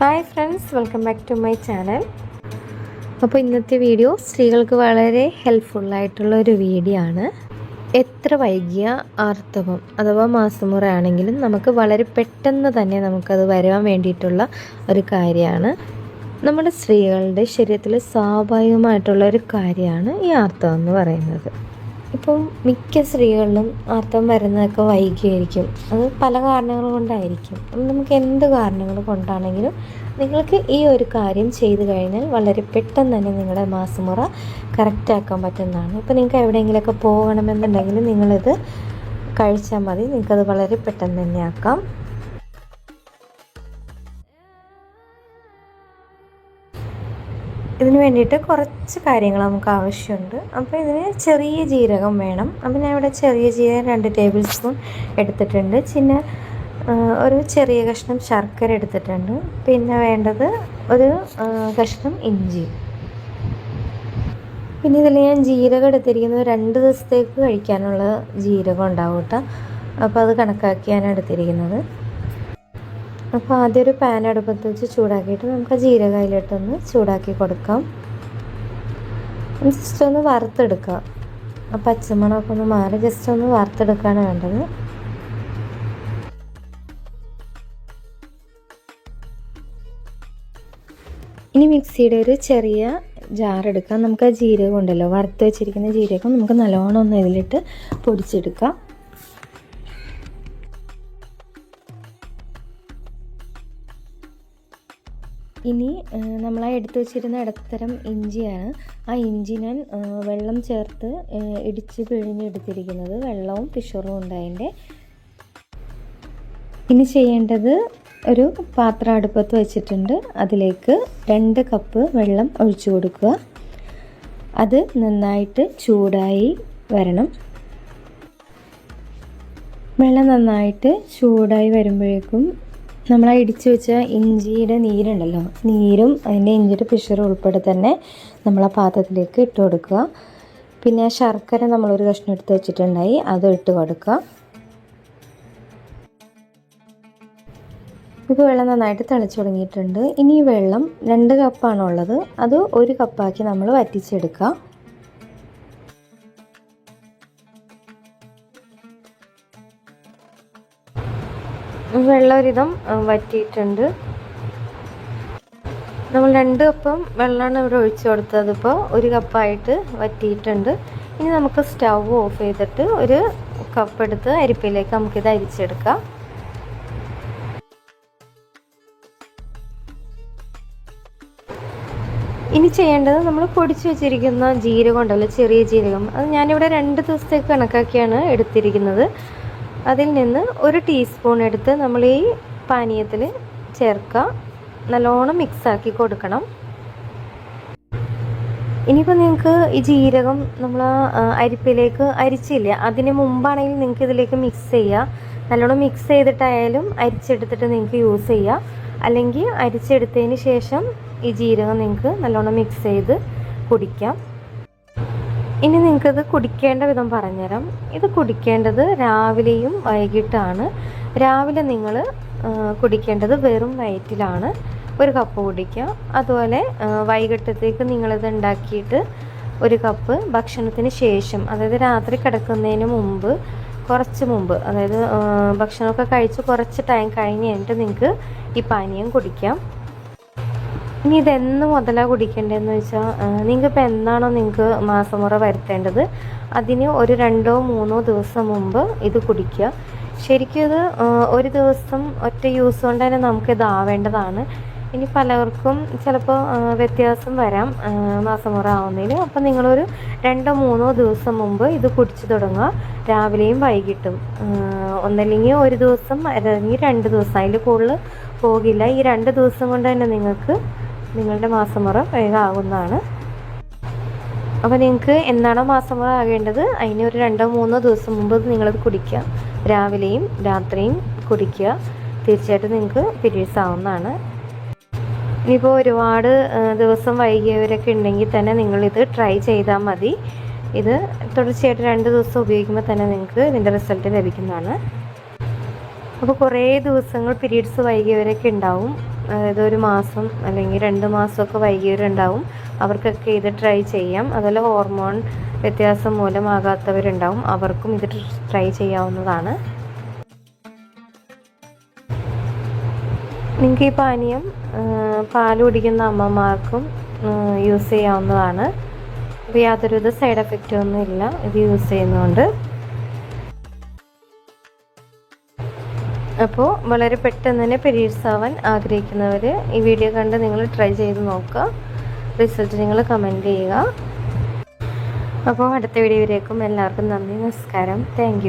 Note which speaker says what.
Speaker 1: Hi friends welcome back to my channel. അപ്പോൾ ഇന്നത്തെ video സ്ത്രീകൾക്ക് വളരെ ഹെൽപ്ഫുള്ളായിട്ടുള്ള ഒരു വീഡിയോ ആണ്. എത്ര വൈകിയ ആർത്തവം അഥവാ മാസമുറ ആണെങ്കിലും നമുക്ക് വളരെ പെട്ടെന്ന് തന്നെ നമുക്കത് വരുവാൻ വേണ്ടിയിട്ടുള്ള ഒരു കാര്യമാണ്. നമ്മുടെ സ്ത്രീകളുടെ ശരീരത്തിൽ സ്വാഭാവികമായിട്ടുള്ള ഒരു കാര്യമാണ് ഈ ആർത്തവം എന്ന് പറയുന്നത്. ഇപ്പം മിക്ക സ്ത്രീകളിലും അർത്ഥം വരുന്നതൊക്കെ വൈകിയായിരിക്കും. അത് പല കാരണങ്ങൾ കൊണ്ടായിരിക്കും. അപ്പം നമുക്ക് എന്ത് കാരണങ്ങൾ കൊണ്ടാണെങ്കിലും നിങ്ങൾക്ക് ഈ ഒരു കാര്യം ചെയ്തു കഴിഞ്ഞാൽ വളരെ പെട്ടെന്ന് തന്നെ നിങ്ങളുടെ മാസമുറ കറക്റ്റാക്കാൻ പറ്റുന്നതാണ്. ഇപ്പോൾ നിങ്ങൾക്ക് എവിടെയെങ്കിലുമൊക്കെ പോകണമെന്നുണ്ടെങ്കിൽ നിങ്ങളിത് കഴിച്ചാൽ മതി. നിങ്ങൾക്കത് വളരെ പെട്ടെന്ന് തന്നെ ആക്കാം. ഇതിന് വേണ്ടിയിട്ട് കുറച്ച് കാര്യങ്ങൾ നമുക്ക് ആവശ്യമുണ്ട്. അപ്പോൾ ഇതിന് ചെറിയ ജീരകം വേണം. അപ്പോൾ ഞാൻ ഇവിടെ ചെറിയ ജീരകം രണ്ട് ടേബിൾ സ്പൂൺ എടുത്തിട്ടുണ്ട്. പിന്നെ ഒരു ചെറിയ കഷ്ണം ശർക്കര എടുത്തിട്ടുണ്ട്. പിന്നെ വേണ്ടത് ഒരു കഷ്ണം ഇഞ്ചി. പിന്നെ ഇതിൽ ഞാൻ ജീരകം എടുത്തിരിക്കുന്നത് രണ്ട് ദിവസത്തേക്ക് കഴിക്കാനുള്ള ജീരകം ഉണ്ടാവും കേട്ടോ. അപ്പോൾ അത് കണക്കാക്കിയാണ് എടുത്തിരിക്കുന്നത്. അപ്പോൾ ആദ്യം ഒരു പാൻ അടുപ്പത്ത് വെച്ച് ചൂടാക്കിയിട്ട് നമുക്ക് ജീരക അതിലിട്ടൊന്ന് ചൂടാക്കി കൊടുക്കാം. ജസ്റ്റ് ഒന്ന് വറുത്തെടുക്കാം ആ പച്ചമണമൊക്കെ ഒന്ന് മാറി ജസ്റ്റ് ഒന്ന് വറുത്തെടുക്കുകയാണ് വേണ്ടത്. ഇനി മിക്സിയുടെ ഒരു ചെറിയ ജാർ എടുക്കാം. നമുക്ക് ആ ജീരകം ഉണ്ടല്ലോ വറുത്ത് വെച്ചിരിക്കുന്ന ജീരകം നമുക്ക് നല്ലോണം ഒന്ന് ഇതിലിട്ട് പൊടിച്ചെടുക്കാം. ഇനി നമ്മൾ ആ എടുത്തു വെച്ചിരുന്ന ഇടത്തരം ഇഞ്ചിയാണ്. ആ ഇഞ്ചി ഞാൻ വെള്ളം ചേർത്ത് ഇടിച്ച് പിഴിഞ്ഞെടുത്തിരിക്കുന്നത് വെള്ളവും പിഷറും ഉണ്ട് അതിന്റെ ഇനി ചെയ്യേണ്ടത് ഒരു പാത്രം അടുപ്പത്ത് വെച്ചിട്ടുണ്ട്. അതിലേക്ക് രണ്ട് കപ്പ് വെള്ളം ഒഴിച്ചു കൊടുക്കുക. അത് നന്നായിട്ട് ചൂടായി വരണം. വെള്ളം നന്നായിട്ട് ചൂടായി വരുമ്പോഴേക്കും നമ്മൾ ഇടിച്ചു വെച്ച ഇഞ്ചിയുടെ നീരുണ്ടല്ലോ നീരും അതിന്റെ ഇഞ്ചിയുടെ പിഷറും ഉൾപ്പെടെ തന്നെ നമ്മൾ ആ പാത്രത്തിലേക്ക് ഇട്ട് കൊടുക്കുക. പിന്നെ ശർക്കര നമ്മളൊരു കഷ്ണം എടുത്ത് വെച്ചിട്ടുണ്ടായി അത് ഇട്ട് കൊടുക്കുക. ഇപ്പോൾ വെള്ളം നന്നായിട്ട് തിളച്ച് തുടങ്ങിയിട്ടുണ്ട്. ഇനി വെള്ളം രണ്ട് കപ്പാണുള്ളത് അത് ഒരു കപ്പാക്കി നമ്മൾ വറ്റിച്ചെടുക്കുക. വെള്ളം ഒരിതം വറ്റിയിട്ടുണ്ട്. നമ്മൾ രണ്ട് കപ്പം വെള്ളമാണ് ഇവിടെ ഒഴിച്ചു കൊടുത്തത്. ഇപ്പോൾ ഒരു കപ്പായിട്ട് വറ്റിയിട്ടുണ്ട്. ഇനി നമുക്ക് സ്റ്റവ് ഓഫ് ചെയ്തിട്ട് ഒരു കപ്പ് എടുത്ത് അരിപ്പയിലേക്ക് നമുക്കിത് അരിച്ചെടുക്കാം. ഇനി ചെയ്യേണ്ടത് നമ്മൾ പൊടിച്ചു വെച്ചിരിക്കുന്ന ജീരകം ഉണ്ടല്ലോ ചെറിയ ജീരകം. അത് ഞാനിവിടെ രണ്ട് ദിവസത്തേക്ക് കണക്കാക്കിയാണ് എടുത്തിരിക്കുന്നത്. അതിൽ നിന്ന് ഒരു ടീസ്പൂൺ എടുത്ത് നമ്മൾ ഈ പാനീയത്തിൽ ചേർക്കുക. നല്ലോണം മിക്സാക്കി കൊടുക്കണം. ഇനിയിപ്പോൾ നിങ്ങൾക്ക് ഈ ജീരകം നമ്മൾ അരിപ്പിലേക്ക് അരിച്ചില്ല? അതിന് മുമ്പാണെങ്കിൽ നിങ്ങൾക്ക് ഇതിലേക്ക് മിക്സ് ചെയ്യുക നല്ലോണം മിക്സ് ചെയ്തിട്ടായാലും അരിച്ചെടുത്തിട്ട് നിങ്ങൾക്ക് യൂസ് ചെയ്യാം. അല്ലെങ്കിൽ അരിച്ചെടുത്തതിന് ശേഷം ഈ ജീരകം നിങ്ങൾക്ക് നല്ലോണം മിക്സ് ചെയ്ത് കുടിക്കാം. ഇനി നിങ്ങൾക്കിത് കുടിക്കേണ്ട വിധം പറഞ്ഞുതരാം. ഇത് കുടിക്കേണ്ടത് രാവിലെയും വൈകിട്ടാണ്. രാവിലെ നിങ്ങൾ കുടിക്കേണ്ടത് വെറും വയറ്റിലാണ്. ഒരു കപ്പ് കുടിക്കുക. അതുപോലെ വൈകിട്ടത്തേക്ക് നിങ്ങളിത് ഉണ്ടാക്കിയിട്ട് ഒരു കപ്പ് ഭക്ഷണത്തിന് ശേഷം അതായത് രാത്രി കിടക്കുന്നതിന് മുമ്പ് കുറച്ച് മുമ്പ് അതായത് ഭക്ഷണമൊക്കെ കഴിച്ച് കുറച്ച് ടൈം കഴിഞ്ഞ് കഴിഞ്ഞിട്ട് നിങ്ങൾക്ക് ഈ പാനീയം കുടിക്കാം. ഇനി ഇതെന്ന് മുതലാണ് കുടിക്കേണ്ടതെന്ന് വെച്ചാൽ നിങ്ങൾക്ക് ഇപ്പോൾ എന്നാണോ നിങ്ങൾക്ക് മാസമുറ വരുത്തേണ്ടത്? അതിന് ഒരു രണ്ടോ മൂന്നോ ദിവസം മുമ്പ് ഇത് കുടിക്കുക. ശരിക്കും ഇത് ഒരു ദിവസം ഒറ്റ യൂസ് കൊണ്ട് തന്നെ നമുക്കിത് ആവേണ്ടതാണ്. ഇനി പലർക്കും ചിലപ്പോൾ വ്യത്യാസം വരാം മാസമുറ ആവുന്നതിൽ അപ്പം നിങ്ങളൊരു രണ്ടോ മൂന്നോ ദിവസം മുമ്പ് ഇത് കുടിച്ചു തുടങ്ങുക. രാവിലെയും വൈകിട്ടും ഒന്നല്ലെങ്കിൽ ഒരു ദിവസം അല്ലെങ്കിൽ രണ്ട് ദിവസം അതിൽ കൂടുതൽ പോകില്ല. ഈ രണ്ട് ദിവസം കൊണ്ട് തന്നെ നിങ്ങൾക്ക് നിങ്ങളുടെ മാസമുറ വേഗം അപ്പോൾ നിങ്ങൾക്ക് എന്നാണോ മാസമുറ ആകേണ്ടത്? അതിന് ഒരു രണ്ടോ മൂന്നോ ദിവസം മുമ്പ് നിങ്ങളത് കുടിക്കുക. രാവിലെയും രാത്രിയും കുടിക്കുക. തീർച്ചയായിട്ടും നിങ്ങൾക്ക് പീരീഡ്സ് ആവുന്നതാണ് ഇനിയിപ്പോൾ ഒരുപാട് ദിവസം വൈകിയവരൊക്കെ ഉണ്ടെങ്കിൽ തന്നെ നിങ്ങളിത് ട്രൈ ചെയ്താൽ മതി. ഇത് തുടർച്ചയായിട്ട് രണ്ട് ദിവസം ഉപയോഗിക്കുമ്പോൾ തന്നെ നിങ്ങൾക്ക് ഇതിന്റെ റിസൾട്ട് ലഭിക്കുന്നതാണ്. അപ്പോൾ കുറേ ദിവസങ്ങൾ പിരീഡ്സ് വൈകിയവരൊക്കെ ഉണ്ടാവും. അതായത് ഒരു മാസം അല്ലെങ്കിൽ രണ്ട് മാസമൊക്കെ വൈകിയവരുണ്ടാവും. അവർക്കൊക്കെ ഇത് ട്രൈ ചെയ്യാം. അതുപോലെ ഹോർമോൺ വ്യത്യാസം മൂലമാകാത്തവരുണ്ടാവും. അവർക്കും ഇത് ട്രൈ ചെയ്യാവുന്നതാണ്. നിങ്ങൾക്ക് ഈ പാനീയം പാൽ കുടിക്കുന്ന അമ്മമാർക്കും യൂസ് ചെയ്യാവുന്നതാണ്. അപ്പോൾ യാതൊരുവിധ സൈഡ് എഫക്റ്റൊന്നും ഇല്ല ഇത് യൂസ് ചെയ്യുന്നതുകൊണ്ട്. അപ്പോൾ വളരെ പെട്ടെന്ന് തന്നെ പീരീഡ്സ് ആവാൻ ആഗ്രഹിക്കുന്നവർ ഈ വീഡിയോ കണ്ട് നിങ്ങൾ ട്രൈ ചെയ്ത് നോക്കുക. റിസൾട്ട് നിങ്ങൾ കമന്റ് ചെയ്യുക. അപ്പോൾ അടുത്ത വീഡിയോ വീഡിയോയിലേക്കും എല്ലാവർക്കും നന്ദി നമസ്കാരം. താങ്ക്